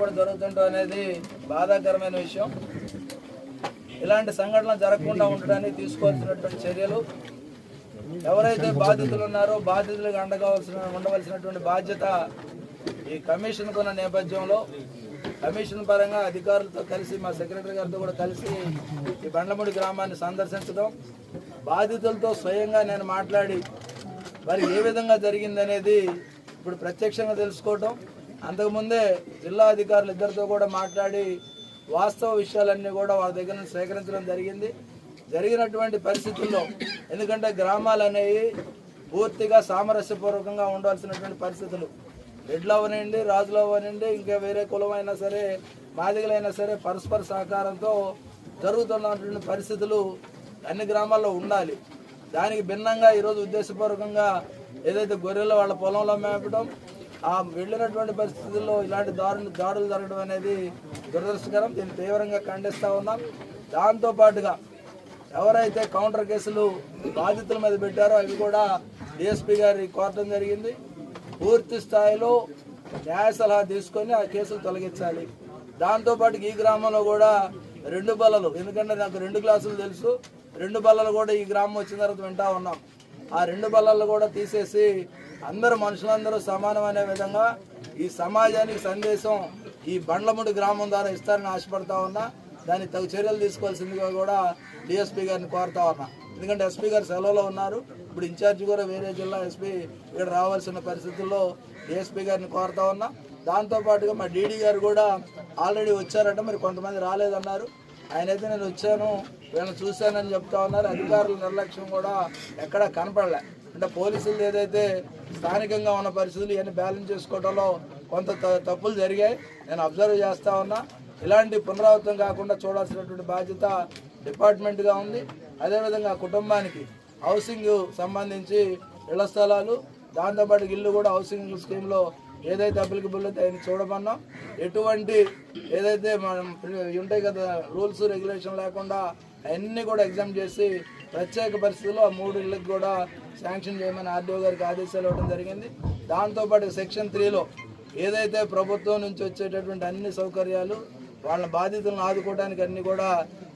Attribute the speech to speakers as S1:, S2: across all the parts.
S1: కూడా జరుగుతుండడం అనేది బాధాకరమైన విషయం. ఇలాంటి సంఘటనలు జరగకుండా ఉండడానికి తీసుకోవాల్సినటువంటి చర్యలు. ఎవరైతే బాధితులు ఉన్నారో బాధితులకు అండగావాల్సిన ఉండవలసినటువంటి బాధ్యత ఈ కమిషన్కు ఉన్న నేపథ్యంలో కమిషన్ పరంగా అధికారులతో కలిసి మా సెక్రటరీ గారితో కూడా కలిసి ఈ బండ్లమూడి గ్రామాన్ని సందర్శించడం. బాధితులతో స్వయంగా నేను మాట్లాడి మరి ఏ విధంగా జరిగిందనేది ఇప్పుడు ప్రత్యక్షంగా తెలుసుకోవటం. అంతకుముందే జిల్లా అధికారులు ఇద్దరితో కూడా మాట్లాడి వాస్తవ విషయాలన్నీ కూడా వాళ్ళ దగ్గర నుంచి సేకరించడం జరిగింది. జరిగినటువంటి పరిస్థితుల్లో ఎందుకంటే గ్రామాలు అనేవి పూర్తిగా సామరస్యపూర్వకంగా ఉండాల్సినటువంటి పరిస్థితులు. రెడ్లు అవనండి రాజులు అవనండి ఇంకా వేరే కులమైనా సరే మాదిగలైనా సరే పరస్పర సహకారంతో జరుగుతున్నటువంటి పరిస్థితులు అన్ని గ్రామాల్లో ఉండాలి. దానికి భిన్నంగా ఈరోజు ఉద్దేశపూర్వకంగా ఏదైతే గొర్రెలు వాళ్ళ పొలంలో మేపడం ఆ వెళ్ళినటువంటి పరిస్థితుల్లో ఇలాంటి దారులు దాడులు జరగడం అనేది దురదృష్టకరం. దీన్ని తీవ్రంగా ఖండిస్తూ ఉన్నాం. దాంతోపాటుగా ఎవరైతే కౌంటర్ కేసులు బాధితుల మీద పెట్టారో అవి కూడా డిఎస్పీ గారి కోరటం జరిగింది. పూర్తి స్థాయిలో న్యాయ సలహా తీసుకొని ఆ కేసులు తొలగించాలి. దాంతోపాటు ఈ గ్రామంలో కూడా రెండు బల్లలు ఎందుకంటే నాకు రెండు గ్లాసులు తెలుసు. రెండు బల్లలు కూడా ఈ గ్రామం వచ్చిన తర్వాత వింటా ఉన్నాం. ఆ రెండు బలాలు కూడా తీసేసి అందరు మనుషులందరూ సమానం అనే విధంగా ఈ సమాజానికి సందేశం ఈ బండ్లముడి గ్రామం ద్వారా ఇస్తారని ఆశపడతా ఉన్నా. దానికి తగు చర్యలు తీసుకోవాల్సిందిగా కూడా డిఎస్పీ గారిని కోరుతా ఉన్నా. ఎందుకంటే ఎస్పీ గారు సెలవులో ఉన్నారు. ఇప్పుడు ఇన్ఛార్జ్ కూడా వేరే జిల్లా ఎస్పీ ఇక్కడ రావాల్సిన పరిస్థితుల్లో డిఎస్పీ గారిని కోరుతా ఉన్నా. దాంతోపాటుగా మా డీడీ గారు కూడా ఆల్రెడీ వచ్చారంట. మరి కొంతమంది రాలేదన్నారు. ఆయన అయితే నేను వచ్చాను వీళ్ళని చూశానని చెప్తా ఉన్నారు. అధికారుల నిర్లక్ష్యం కూడా ఎక్కడా కనపడలే. అంటే పోలీసులు ఏదైతే స్థానికంగా ఉన్న పరిస్థితులు ఇవన్నీ బ్యాలెన్స్ చేసుకోవడంలో కొంత త- తప్పులు జరిగాయి. నేను అబ్జర్వ్ చేస్తా ఉన్నా. ఇలాంటి పునరావృతం కాకుండా చూడాల్సినటువంటి బాధ్యత డిపార్ట్మెంట్గా ఉంది. అదేవిధంగా కుటుంబానికి హౌసింగ్ సంబంధించి ఇళ్ళ స్థలాలు దాంతోపాటు ఇల్లు కూడా హౌసింగ్ స్కీమ్లో ఏదైతే అప్లికబుల్ అయితే ఆయన చూడమన్నాం. ఎటువంటి ఏదైతే మనం ఉంటాయి కదా రూల్స్ రెగ్యులేషన్ లేకుండా అవన్నీ కూడా ఎగ్జామ్ చేసి ప్రత్యేక పరిస్థితుల్లో ఆ మూడు ఇళ్ళకి కూడా శాంక్షన్ చేయమని ఆర్డీఓ గారికి ఆదేశాలు ఇవ్వడం జరిగింది. దాంతోపాటు సెక్షన్ త్రీలో ఏదైతే ప్రభుత్వం నుంచి వచ్చేటటువంటి అన్ని సౌకర్యాలు వాళ్ళ బాధితులను ఆదుకోవడానికి అన్ని కూడా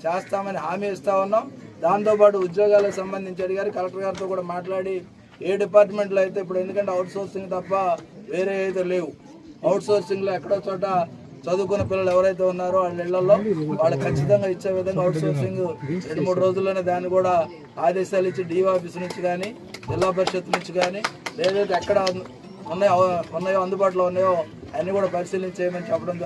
S1: చేస్తామని హామీ ఇస్తా ఉన్నాం. దాంతోపాటు ఉద్యోగాలకు సంబంధించి అడిగారు. కలెక్టర్ గారితో కూడా మాట్లాడి ఏ డిపార్ట్మెంట్లో అయితే ఇప్పుడు ఎందుకంటే అవుట్ సోర్సింగ్ తప్ప వేరే అయితే లేవు. అవుట్సోర్సింగ్లో ఎక్కడో చోట చదువుకున్న పిల్లలు ఎవరైతే ఉన్నారో వాళ్ళ ఇళ్ళలో వాళ్ళు ఖచ్చితంగా ఇచ్చే విధంగా అవుట్సోర్సింగ్ రెండు మూడు రోజుల్లోనే దాన్ని కూడా ఆదేశాలు ఇచ్చి డీ ఆఫీస్ నుంచి కానీ జిల్లా పరిషత్ నుంచి కానీ లేదైతే ఎక్కడ ఉన్నాయో ఉన్నాయో అందుబాటులో ఉన్నాయో అన్నీ కూడా పరిశీలించేయమని చెప్పడం